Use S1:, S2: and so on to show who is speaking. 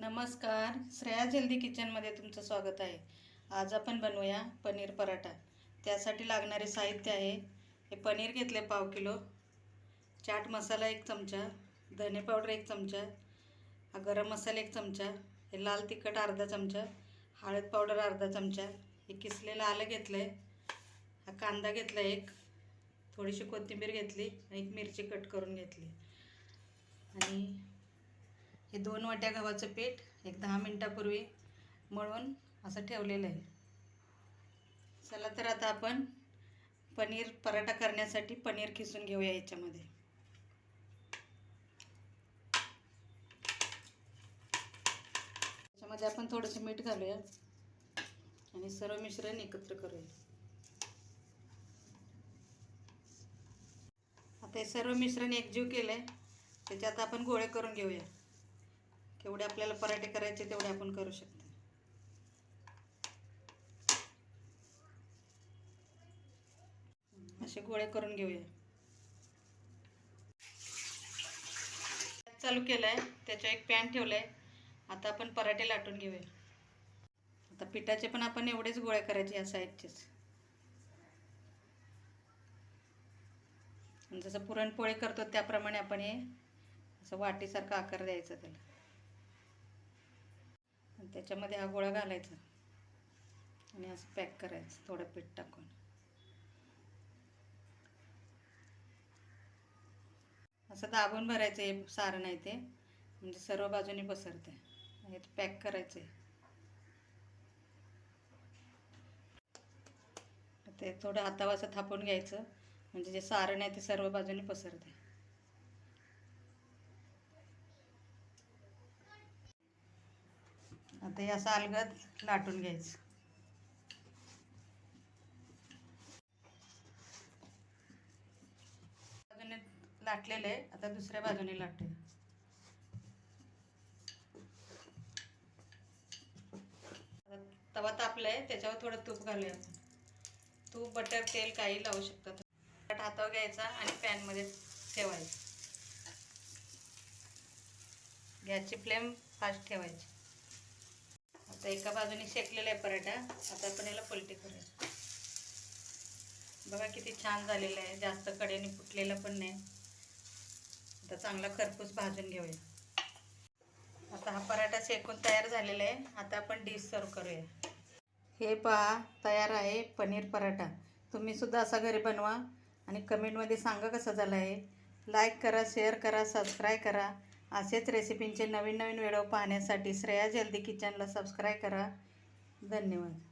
S1: नमस्कार. श्रेया जल्दी किचनमध्ये तुमचं स्वागत आहे. आज आपण बनवूया पनीर पराठा. त्यासाठी लागणारे साहित्य आहे. हे पनीर घेतले पाव किलो. चाट मसाला एक चमचा. धने पावडर एक चमचा. हा गरम मसाला एक चमचा. हे लाल तिखट अर्धा चमचा. हळद पावडर अर्धा चमचा. हे किसलेलं आलं घेतलं आहे हा कांदा घेतला एक. थोडीशी कोथिंबीर घेतली आणि एक मिरची कट करून घेतली. आणि हे दोन वाट्या गव्हाचं पीठ एक दहा मिनटापूर्वी मळून असं ठेवलेलं आहे. चला तर आता आपण पनीर पराठा करण्यासाठी पनीर किसून घेऊया याच्यामध्ये. त्याच्यामध्ये आपण थोडंसं मीठ घालूया आणि सर्व मिश्रण एकत्र करूया. आता हे सर्व मिश्रण एकजीव केलं आहे त्याच्यात आपण गोळे करून घेऊया. केवढे आपल्याला पराठे करायचे तेवढे आपण करू शकतो. असे गोळे करून घेऊया. चालू केलं आहे त्याच्या एक पॅन ठेवलं आहे आता आपण पराठे लाटून घेऊया. आता पिठाचे पण आपण एवढेच गोळे करायचे या साईडचेच. जसं पुरणपोळी करतो त्याप्रमाणे आपण हे असं वाटीसारखा आकार द्यायचा त्याला. आणि त्याच्यामध्ये हा गोळा घालायचा. आणि असं पॅक करायचं थोडं पीठ टाकून. असं दाबून भरायचं हे सारण आहे ते. म्हणजे सर्व बाजूनी पसरते हे पॅक करायचं आहे ते थोडं हातावाचं थापून घ्यायचं. म्हणजे जे सारण आहे ते सर्व बाजूनी पसरते आता या सालगत लाटून घ्यायचं. बाजूने लाटलेलं आहे आता दुसऱ्या बाजूने लाटूया तवा तापलाय त्याच्यावर थोडं तूप घालूया तूप बटर तेल काही लावू शकतात हातावर घ्यायचा आणि पॅनमध्ये ठेवायचं. गॅसची फ्लेम फास्ट ठेवायची. आता एका बाजूने शेकलेला आहे पराठा. आता आपण याला पलटी करूया. बघा किती छान झालेलं आहे. जास्त कडेने फुटलेलं पण नाही. आता चांगला खरपूस भाजून घेऊया. आता हा पराठा शेकून तयार झालेला आहे. आता आपण डिश सर्व करूया. हे पहा तयार आहे पनीर पराठा. तुम्हीसुद्धा असा घरी बनवा आणि कमेंटमध्ये सांगा कसं झालं आहे. लाईक करा शेअर करा सबस्क्राईब करा. असेच रेसिपींचे नवीन नवीन व्हिडिओ पाहण्यासाठी श्रेया जल्दी किचनला सबस्क्राईब करा. धन्यवाद.